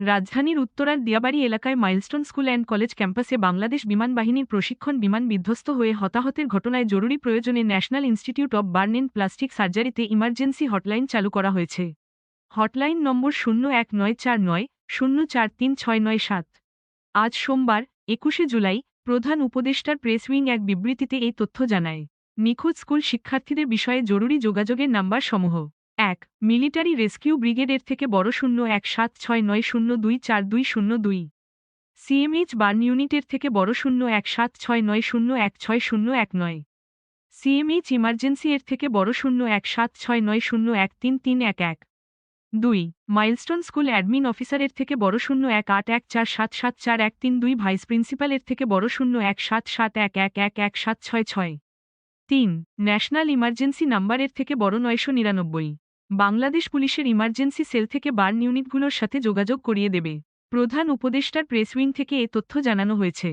রাজধানীর উত্তরার দিয়াবাড়ি এলাকায় মাইলস্টোন স্কুল অ্যান্ড কলেজ ক্যাম্পাসে বাংলাদেশ বিমান বাহিনীর প্রশিক্ষণ বিমান বিধ্বস্ত হয়ে হতাহতের ঘটনায় জরুরি প্রয়োজনে national institute of burn plastic সার্জারিতে emergency hotline চালু করা হয়েছে। হটলাইন নম্বর শূন্য এক নয় চার নয়, শূন্য চার তিন ছয় নয় সাত। আজ সোমবার, একুশে জুলাই, প্রধান উপদেষ্টার প্রেস উইং এক বিবৃতিতে এই তথ্য জানায়। নিখোঁজ স্কুল শিক্ষার্থীদের বিষয়ে জরুরি যোগাযোগের নাম্বার সমূহ এক, মিলিটারি রেস্কিউ ব্রিগেডের থেকে বড় শূন্য এক সাত ছয় নয় শূন্য দুই চার দুই শূন্য দুই। সিএমএইচ বার্ন ইউনিটের থেকে বড় শূন্য এক সাত ছয় নয় শূন্য এক ছয় শূন্য এক নয়। সিএমএইচ ইমার্জেন্সি এর থেকে বড় শূন্য এক সাত ছয় নয় শূন্য এক তিন তিন এক এক। দুই, মাইলস্টোন স্কুল অ্যাডমিন অফিসারের থেকে বড় শূন্য এক আট এক চার সাত সাত চার এক তিন দুই ভাইস প্রিন্সিপালের থেকে বড় শূন্য এক সাত সাত এক এক এক এক সাত ছয় ছয়। তিন, ন্যাশনাল ইমার্জেন্সি নাম্বারের থেকে বড় নয়শো নিরানব্বই। বাংলাদেশ পুলিশের ইমার্জেন্সি সেল থেকে বার্ন ইউনিটগুলোর সাথে যোগাযোগ করিয়ে দেবে। প্রধান উপদেষ্টার প্রেস উইং থেকে এ তথ্য জানানো হয়েছে।